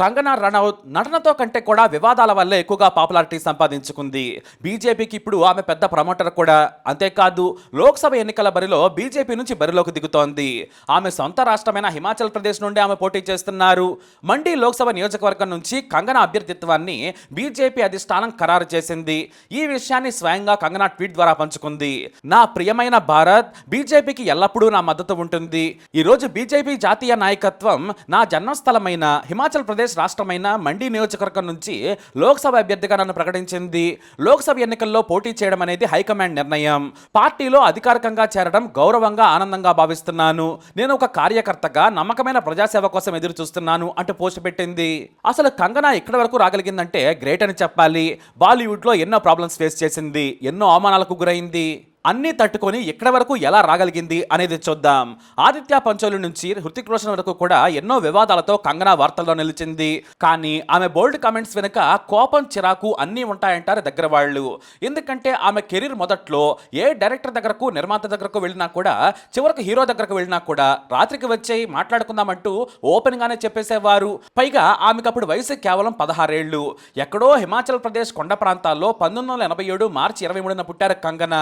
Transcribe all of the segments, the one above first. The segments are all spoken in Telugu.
కంగనా రనౌత్ నటనతో కంటే కూడా వివాదాల వల్లే ఎక్కువగా పాపులారిటీ సంపాదించుకుంది. బీజేపీకి ఇప్పుడు ఆమె పెద్ద ప్రమోటర్ కూడా. అంతేకాదు లోక్సభ ఎన్నికల బరిలో బీజేపీ నుంచి బరిలోకి దిగుతోంది. ఆమె సొంత రాష్ట్రమైన హిమాచల్ ప్రదేశ్ నుండి ఆమె పోటీ చేస్తున్నారు. మండి లోక్సభ నియోజకవర్గం నుంచి కంగనా అభ్యర్థిత్వాన్ని బీజేపీ అధిష్టానం ఖరారు చేసింది. ఈ విషయాన్ని స్వయంగా కంగనా ట్వీట్ ద్వారా పంచుకుంది. నా ప్రియమైన భారత్ బీజేపీకి ఎల్లప్పుడూ నా మద్దతు ఉంటుంది. ఈరోజు బీజేపీ జాతీయ నాయకత్వం నా జన్మస్థలమైన హిమాచల్ ప్రదేశ్ రాష్ట్రమైన మండి నియోజకవర్గం నుంచి లోక్సభ అభ్యర్థిగా నన్ను ప్రకటించింది. లోక్సభ ఎన్నికల్లో పోటీ చేయడం అనేది హైకమాండ్ నిర్ణయం. పార్టీలో అధికారికంగా చేరడం గౌరవంగా ఆనందంగా భావిస్తున్నాను. నేను ఒక కార్యకర్తగా నమ్మకమైన ప్రజాసేవ కోసం ఎదురు చూస్తున్నాను అంటూ పోస్ట్ పెట్టింది. అసలు కంగనా ఇక్కడి వరకు రాగలిగిందంటే గ్రేట్ అని చెప్పాలి. బాలీవుడ్లో ఎన్నో ప్రాబ్లమ్స్ ఫేస్ చేసింది. ఎన్నో అవమానాలకు గురైంది. అన్నీ తట్టుకొని ఎక్కడి వరకు ఎలా రాగలిగింది అనేది చూద్దాం. ఆదిత్య పంచోలి నుంచి హృతిక్ రోషన్ వరకు కూడా ఎన్నో వివాదాలతో కంగనా వార్తల్లో నిలిచింది. కానీ ఆమె బోల్డ్ కామెంట్స్ వెనుక కోపం చిరాకు అన్నీ ఉంటాయంటారు దగ్గర వాళ్ళు. ఎందుకంటే ఆమె కెరీర్ మొదట్లో ఏ డైరెక్టర్ దగ్గరకు నిర్మాత దగ్గరకు వెళ్ళినా కూడా చివరకు హీరో దగ్గరకు వెళ్ళినా కూడా రాత్రికి వచ్చేయి మాట్లాడుకుందామంటూ ఓపెన్ గానే చెప్పేసేవారు. పైగా ఆమెకు అప్పుడు వయసు కేవలం పదహారేళ్ళు ఎక్కడో హిమాచల్ ప్రదేశ్ కొండ ప్రాంతాల్లో పంతొమ్మిది వందల ఎనభై ఏడు మార్చి ఇరవై మూడున పుట్టారు కంగనా.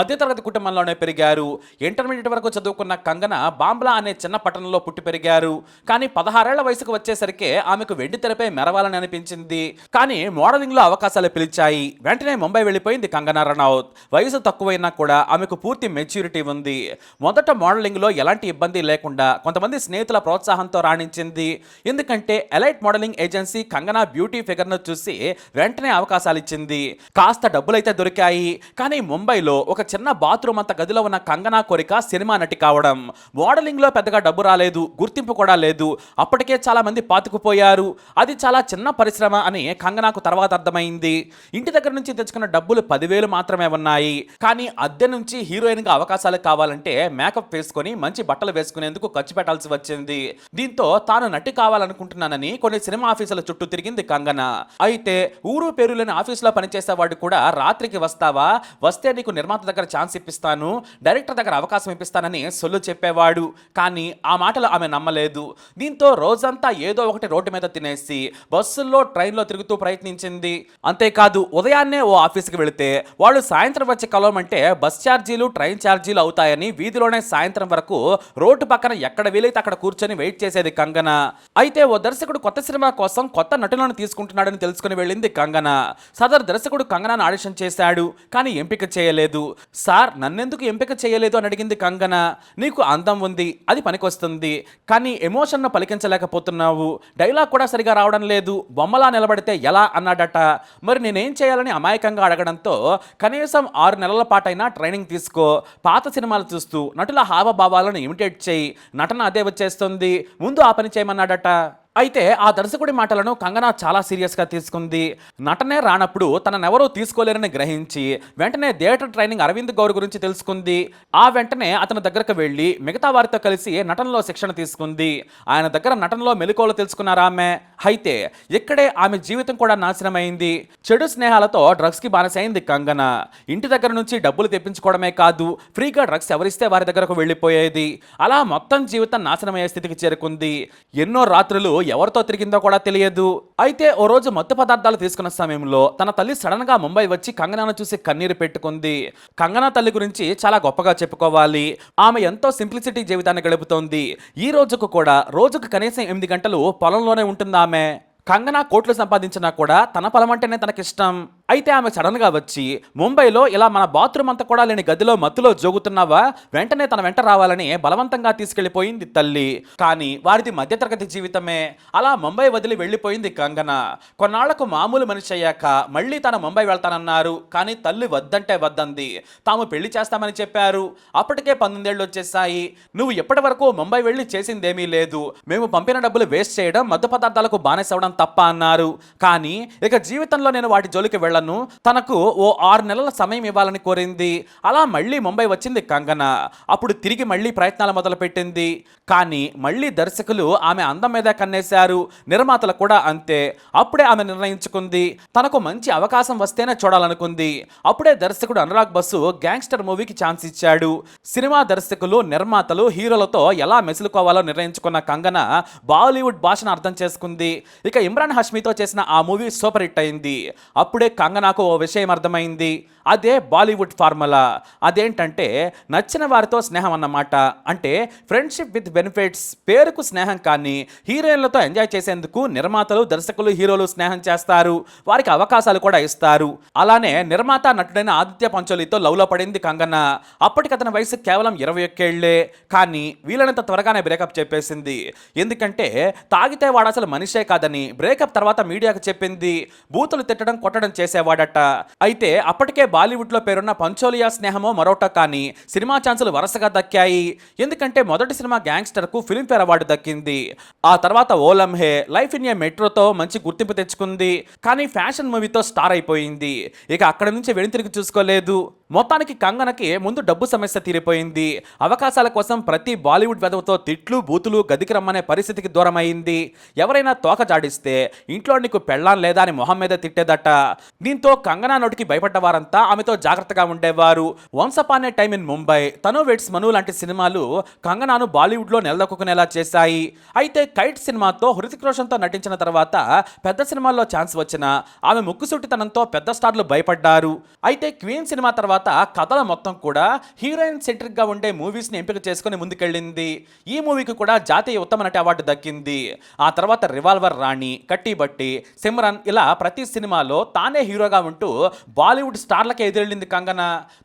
మధ్యతరగతి కుటుంబంలోనే పెరిగారు. ఇంటర్మీడియట్ వరకు చదువుకున్న కంగన బాంబ్లా అనే చిన్న పట్టణంలో పుట్టి పెరిగారు. కానీ పదహారేళ్ళ వయసుకు వచ్చేసరికి ఆమెకు వెండి తెరపై మెరవాలని అనిపించింది. కానీ మోడలింగ్లో అవకాశాలు పిలిచాయి. వెంటనే ముంబై వెళ్ళిపోయింది కంగనా రనౌత్. వయసు తక్కువైనా కూడా ఆమెకు పూర్తి మెచ్యూరిటీ ఉంది. మొదట మోడలింగ్లో ఎలాంటి ఇబ్బంది లేకుండా కొంతమంది స్నేహితుల ప్రోత్సాహంతో రాణించింది. ఎందుకంటే elite modelling agency Kangana beauty ఫిగర్ను చూసి వెంటనే అవకాశాలు ఇచ్చింది. కాస్త డబ్బులైతే దొరికాయి. కానీ ముంబైలో ఒక చిన్న బాత్రూమ్ అంత గదిలో ఉన్న కంగనా కోరిక సినిమా నటి కావడం. మోడలింగ్లో పెద్దగా డబ్బు రాలేదు గుర్తింపు కూడా లేదు. అప్పటికే చాలా మంది పాతుకుపోయారు. అది చాలా చిన్న పరిశ్రమ అని కంగనాకు తర్వాత అర్థమైంది. ఇంటి దగ్గర నుంచి తెచ్చుకున్న డబ్బులు పదివేలు మాత్రమే ఉన్నాయి. కానీ అద్దె నుంచి హీరోయిన్గా అవకాశాలు కావాలంటే మేకప్ వేసుకొని మంచి బట్టలు వేసుకునేందుకు ఖర్చు పెట్టాల్సి వచ్చింది. దీంతో తాను నటి కావాలనుకుంటున్నానని కొన్ని సినిమా ఆఫీసుల చుట్టూ తిరిగింది కంగన. అయితే ఊరు పేరు లేని ఆఫీసులో పనిచేసేవాడు కూడా రాత్రికి వస్తావా? వస్తే నీకు నిర్మాత దగ్గర ఛాన్స్ ఇప్పిస్తాను డైరెక్టర్ దగ్గర అవకాశం ఇప్పిస్తానని సొల్లు చెప్పేవాడు. కానీ ఆ మాటలు ఆమె నమ్మలేదు. దీంతో రోజంతా ఏదో ఒకటి రోడ్డు మీద తినేసి బస్సుల్లో ట్రైన్లో తిరుగుతూ ప్రయత్నించింది. అంతేకాదు ఉదయాన్నే ఓ ఆఫీస్కి వెళితే వాళ్ళు సాయంత్రం వచ్చి కలవమంటే బస్ ఛార్జీలు ట్రైన్ ఛార్జీలు అవుతాయని వీధిలోనే సాయంత్రం వరకు రోడ్డు పక్కన ఎక్కడ వీలైతే అక్కడ కూర్చొని వెయిట్ చేసేది కంగన. అయితే ఓ దర్శకుడు కొత్త సినిమా కోసం కొత్త నటులను తీసుకుంటున్నాడని తెలుసుకుని వెళ్ళింది కంగన. సదర్ దర్శకుడు కంగనాను ఆడిషన్ చేశాడు కానీ ఎంపిక చేయలేదు. సార్ నన్నెందుకు ఎంపిక చేయలేదు అని అడిగింది కంగన. నీకు అందం ఉంది అది పనికొస్తుంది కానీ ఎమోషన్ను పలికించలేకపోతున్నావు. డైలాగ్ కూడా సరిగా రావడం లేదు బొమ్మలా నిలబడితే ఎలా అన్నాడట. మరి నేనేం చేయాలని అమాయకంగా అడగడంతో కనీసం ఆరు నెలల పాటైనా ట్రైనింగ్ తీసుకో. పాత సినిమాలు చూస్తూ నటుల హావభావాలను ఇమిటేట్ చేయి. నటన అదే వచ్చేస్తుంది ముందు ఆ పని చేయమన్నాడట. అయితే ఆ దర్శకుడి మాటలను కంగనా చాలా సీరియస్గా తీసుకుంది. నటనే రానప్పుడు తననెవరూ తీసుకోలేరని గ్రహించి వెంటనే థియేటర్ ట్రైనింగ్ అరవింద్ గౌర్ గురించి తెలుసుకుంది. ఆ వెంటనే అతని దగ్గరకు వెళ్ళి మిగతా వారితో కలిసి నటనలో శిక్షణ తీసుకుంది. ఆయన దగ్గర నటనలో మెలకువలు తెలుసుకున్నారు ఆమె? అయితే ఇక్కడే ఆమె జీవితం కూడా నాశనమైంది. చెడు స్నేహాలతో డ్రగ్స్కి బానిసైంది కంగన. ఇంటి దగ్గర నుంచి డబ్బులు తెప్పించుకోవడమే కాదు ఫ్రీగా డ్రగ్స్ ఎవరిస్తే వారి దగ్గరకు వెళ్ళిపోయేది. అలా మొత్తం జీవితం నాశనమయ్యే స్థితికి చేరుకుంది. ఎన్నో రాత్రులు ఎవరితో తిరిగిందో కూడా తెలియదు. అయితే ఓ రోజు మత్తు పదార్థాలు తీసుకున్న సమయంలో తన తల్లి సడన్గా ముంబై వచ్చి కంగనాను చూసి కన్నీరు పెట్టుకుంది. కంగనా తల్లి గురించి చాలా గొప్పగా చెప్పుకోవాలి. ఆమె ఎంతో సింప్లిసిటీ జీవితాన్ని గడుపుతోంది. ఈ రోజుకు కూడా రోజుకు కనీసం ఎనిమిది గంటలు పొలంలోనే ఉంటుంది ఆమె కంగనా కోట్లు సంపాదించినా కూడా తన పొలం అంటేనే తనకిష్టం. అయితే ఆమె సడన్గా వచ్చి ముంబైలో ఇలా మన బాత్రూమ్ అంతా కూడా లేని గదిలో మత్తులో జోగుతున్నావా? వెంటనే తన వెంట రావాలని బలవంతంగా తీసుకెళ్ళిపోయింది తల్లి. కానీ వారిది మధ్యతరగతి జీవితమే. అలా ముంబై వదిలి వెళ్ళిపోయింది కంగన. కొన్నాళ్ళకు మామూలు మనిషి అయ్యాక మళ్ళీ తన ముంబై వెళ్తానన్నారు. కానీ తల్లి వద్దంటే వద్దంది. తాము పెళ్ళి చేస్తామని చెప్పారు. అప్పటికే పంతొమ్మిదేళ్ళు వచ్చేసాయి నువ్వు ఎప్పటి వరకు ముంబై వెళ్ళి చేసిందేమీ లేదు. మేము పంపిన డబ్బులు వేస్ట్ చేయడం మద్దు పదార్థాలకు బానిసవడం తప్ప అన్నారు. కానీ ఇక జీవితంలో నేను వాటి జోలికి వెళ్ళను తనకు ఓ ఆరు నెలల సమయం ఇవ్వాలని కోరింది. అలా మళ్ళీ ముంబై వచ్చింది కంగన. అప్పుడు తిరిగి మళ్ళీ ప్రయత్నాలు మొదలుపెట్టింది. కానీ మళ్ళీ దర్శకులు ఆమె అందం మీద కన్నేశారు. నిర్మాతలు కూడా అంతే. అప్పుడే ఆమె నిర్ణయించుకుంది. తనకు మంచి అవకాశం వస్తేనే చూడాలనుకుంది. అప్పుడే దర్శకుడు అనురాగ్ బస్సు గ్యాంగ్స్టర్ మూవీకి ఛాన్స్ ఇచ్చాడు. సినిమా దర్శకులు నిర్మాతలు హీరోలతో ఎలా మెసులుకోవాలో నిర్ణయించుకున్న కంగన బాలీవుడ్ భాషను అర్థం చేసుకుంది. ఇక ఇమ్రాన్ హష్మీతో చేసిన ఆ మూవీ సూపర్ హిట్ అయింది. అప్పుడే కంగనాకు ఓ విషయం అర్థమైంది. అదే బాలీవుడ్ ఫార్ములా. అదేంటంటే నచ్చిన వారితో స్నేహం అన్నమాట. అంటే ఫ్రెండ్షిప్ విత్ బెనిఫిట్స్ పేరుకు స్నేహం కానీ హీరోయిన్లతో ఎంజాయ్ చేసేందుకు నిర్మాతలు దర్శకులు హీరోలు స్నేహం చేస్తారు. వారికి అవకాశాలు కూడా ఇస్తారు. అలానే నిర్మాత నటుడైన ఆదిత్య పంచోలితో లవ్లో పడింది కంగన. అప్పటికి అతని వయసు కేవలం ఇరవై ఒక్కేళ్ళే కానీ వీలైనంత త్వరగానే బ్రేకప్ చెప్పేసింది. ఎందుకంటే తాగితే వాడు అసలు మనిషే కాదని బ్రేకప్ తర్వాత మీడియాకు చెప్పింది. బూతులు తిట్టడం కొట్టడం చేసేవాడట. అయితే అప్పటికే బాలీవుడ్లో పేరున్న పంచోలియా స్నేహమో మరోట కానీ సినిమా ఛాన్సులు వరుసగా దక్కాయి. ఎందుకంటే మొదటి సినిమా గ్యాంగ్స్టర్కు ఫిల్మ్ఫేర్ అవార్డు దక్కింది. ఆ తర్వాత ఓలం హే లైఫ్ ఇన్ ఏ మెట్రోతో మంచి గుర్తింపు తెచ్చుకుంది. కానీ ఫ్యాషన్ మూవీతో స్టార్ అయిపోయింది. ఇక అక్కడి నుంచి వెనుతిరిగి చూసుకోలేదు. మొత్తానికి కంగనకి ముందు డబ్బు సమస్య తీరిపోయింది. అవకాశాల కోసం ప్రతి బాలీవుడ్ వెధవతో తిట్లు బూతులు గదికి రమ్మనే పరిస్థితికి దూరమైంది. ఎవరైనా తోక జాడిస్తే ఇంట్లో నీకు పెళ్ళాం లేదా అని మొహం మీద తిట్టేదట. దీంతో కంగనా నోటికి భయపడ్డ వారంతా ఆమెతో జాగ్రత్తగా ఉండేవారు. వంశపానే టైమ్ ఇన్ ముంబై తను వెట్స్ మను లాంటి సినిమాలు కంగనాను బాలీవుడ్లో నెలదొక్కునేలా చేశాయి. అయితే కైట్ సినిమాతో హృతిక్ రోషన్తో నటించిన తర్వాత పెద్ద సినిమాల్లో ఛాన్స్ వచ్చిన ఆమె ముక్కుసూటితనంతో పెద్ద స్టార్లు భయపడ్డారు. అయితే క్వీన్ సినిమా తర్వాత కథల మొత్తం కూడా హీరోయిన్ సెంట్రిక్గా ఉండే మూవీస్ని ఎంపిక చేసుకుని ముందుకెళ్ళింది. ఈ మూవీకి కూడా జాతీయ ఉత్తమ నటి అవార్డు దక్కింది. ఆ తర్వాత రివాల్వర్ రాణి కట్టి బట్టి సిమ్రన్ ఇలా ప్రతి సినిమాలో తానే హీరోగా ఉంటూ బాలీవుడ్ స్టార్లకే ఎదురెళ్ళింది కంగన.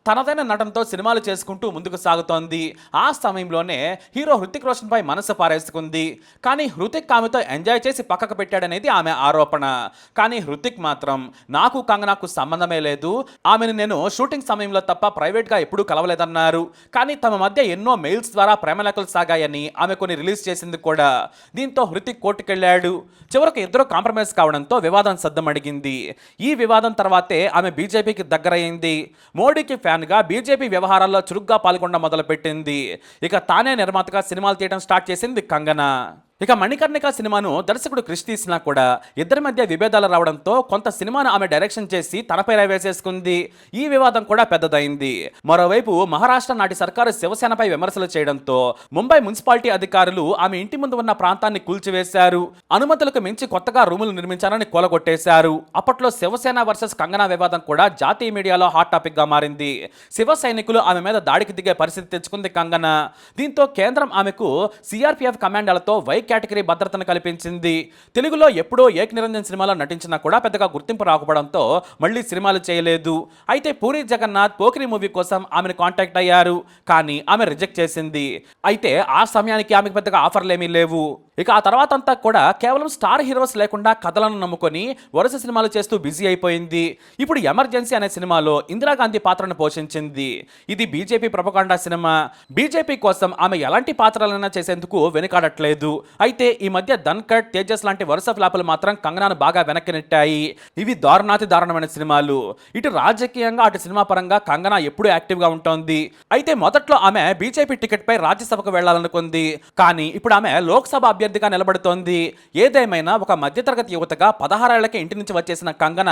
తనదైన నటనతో సినిమాలు చేసుకుంటూ ముందుకు సాగుతోంది. ఆ సమయంలోనే హీరో హృతిక్ రోషన్ పై మనసు పారేసుకుంది. కానీ హృతిక్ ఆమెతో ఎంజాయ్ చేసి పక్కకు పెట్టాడనేది ఆమె ఆరోపణ. కానీ హృతిక్ మాత్రం నాకు కంగనాకు సంబంధమే లేదు. ఆమెను నేను షూటింగ్ సమయంలో తప్ప ప్రైవేట్గా ఎప్పుడూ కలవలేదన్నారు. కానీ తమ మధ్య ఎన్నో మెయిల్స్ ద్వారా ప్రేమలేఖలు సాగాయని ఆమె కొన్ని రిలీజ్ చేసింది కూడా. దీంతో హృతిక్ కోర్టుకెళ్ళాడు. చివరకు ఇద్దరు కాంప్రమైజ్ కావడంతో వివాదం సద్దమడిగింది. ఈ వివాదం తర్వాతే ఆమె బీజేపీకి దగ్గరయింది మోడీకి ఫ్యాన్గా బీజేపీ వ్యవహారాల్లో చురుగ్గా పాల్గొనడం మొదలుపెట్టింది. ఇక తానే నిర్మాతగా సినిమాలు తీయడం స్టార్ట్ చేసింది కంగనా. ఇక మణికర్ణిక సినిమాను దర్శకుడు క్రిష్ తీసినా కూడా ఇద్దరి మధ్య విభేదాలు రావడంతో కొంత సినిమాను ఆమె డైరెక్షన్ చేసి తనపై వేసేసుకుంది. ఈ వివాదం కూడా పెద్దదైంది. మరోవైపు మహారాష్ట్ర నాటి సర్కారు శివసేనపై విమర్శలు చేయడంతో ముంబై మున్సిపాలిటీ అధికారులు ఆమె ఇంటి ముందు ఉన్న ప్రాంతాన్ని కూల్చివేశారు. అనుమతులకు మించి కొత్తగా రూములు నిర్మించాలని కూలగొట్టేశారు. అప్పట్లో శివసేన వర్సెస్ కంగనా వివాదం కూడా జాతీయ మీడియాలో హాట్ టాపిక్గా మారింది. శివ సైనికులు ఆమె మీద దాడికి దిగే పరిస్థితి తెచ్చుకుంది కంగనా. దీంతో కేంద్రం ఆమెకు సిఆర్పిఎఫ్ కమాండర్లతో వై కేటగిరీ భద్రతను కల్పించింది. తెలుగులో ఎప్పుడో ఏక్ నిరంజన్ సినిమాలో నటించినా కూడా పెద్దగా గుర్తింపు రాకపోవడంతో మళ్ళీ సినిమాలు చేయలేదు. అయితే పూరి జగన్నాథ్ పోకిరి మూవీ కోసం ఆమెను కాంటాక్ట్ అయ్యారు. కానీ ఆమె రిజెక్ట్ చేసింది. అయితే ఆ సమయానికి ఆమెకు పెద్దగా ఆఫర్లు ఏమీ లేవు. ఇక ఆ తర్వాత అంతా కూడా కేవలం స్టార్ హీరోస్ లేకుండా కథలను నమ్ముకొని వరుస సినిమాలు చేస్తూ బిజీ అయిపోయింది. ఇప్పుడు ఎమర్జెన్సీ అనే సినిమాలో ఇందిరాగాంధీ పాత్రను పోషించింది. ఇది బీజేపీ ప్రపకాండా సినిమా. బీజేపీ కోసం ఆమె ఎలాంటి పాత్రలైనా చేసేందుకు వెనుకాడట్లేదు. అయితే ఈ మధ్య ధన్కట్ తేజస్ లాంటి వరుస ఫ్లాపులు మాత్రం కంగనాను బాగా వెనక్కి నెట్టాయి. ఇవి దారుణాతి దారుణమైన సినిమాలు. ఇటు రాజకీయంగా అటు సినిమా పరంగా కంగనా ఎప్పుడూ యాక్టివ్గా ఉంటుంది. అయితే మొదట్లో ఆమె బీజేపీ టికెట్ పై రాజ్యసభకు వెళ్ళాలనుకుంది. కానీ ఇప్పుడు ఆమె లోక్సభ అభ్యర్థిగా నిలబడుతోంది. ఏదేమైనా ఒక మధ్యతరగతి యువతగా పదహారేళ్ళకే ఇంటి నుంచి వచ్చేసిన కంగన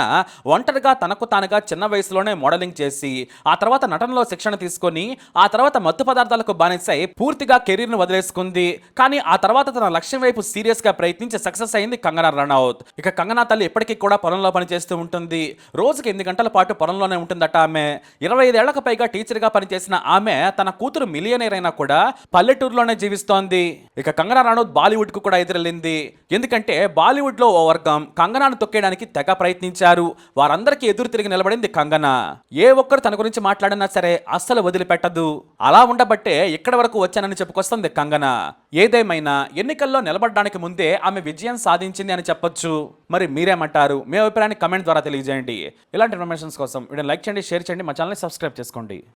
ఒంటరిగా తనకు తానుగా చిన్న వయసులోనే మోడలింగ్ చేసి ఆ తర్వాత నటనలో శిక్షణ తీసుకొని ఆ తర్వాత మత్తు పదార్థాలకు బానిసై పూర్తిగా కెరీర్ను వదిలేసుకుంది. కానీ ఆ తర్వాత తన లక్ష్యం వైపు సీరియస్గా ప్రయత్నించి సక్సెస్ అయింది కంగనా రనౌత్. ఇక కంగనా తల్లి ఎప్పటికీ కూడా పొలంలో పనిచేస్తూ ఉంటుంది. రోజుకి ఎనిమిది గంటల పాటు పొలంలోనే ఉంటుందట ఆమె. ఇరవై ఐదేళ్ళకు పైగా టీచర్గా పనిచేసిన ఆమె తన కూతురు మిలియనీర్ అయినా కూడా పల్లెటూరులోనే జీవిస్తోంది. ఇక కంగనా రనౌత్ బాలీవుడ్కు కూడా ఎదురెళ్ళింది. ఎందుకంటే బాలీవుడ్లో ఓ వర్గం కంగనాను తొక్కేయడానికి తెగ ప్రయత్నించారు. వారందరికీ ఎదురు తిరిగి నిలబడింది కంగనా. ఏ ఒక్కరు తన గురించి మాట్లాడినా సరే అస్సలు వదిలిపెట్టదు. అలా ఉండబట్టే ఇక్కడి వరకు వచ్చానని చెప్పుకొస్తుంది కంగనా. ఏదేమైనా ఎన్నికల్లో నిలబడడానికి ముందే ఆమె విజయం సాధించింది అని చెప్పొచ్చు. మరి మీరేమంటారు? మీ అభిప్రాయాన్ని కమెంట్ ద్వారా తెలియజేయండి. ఇలాంటి ఇన్ఫర్మేషన్స్ కోసం వీడియో లైక్ చేయండి షేర్ చేయండి మా ఛానల్ని సబ్స్క్రైబ్ చేసుకోండి.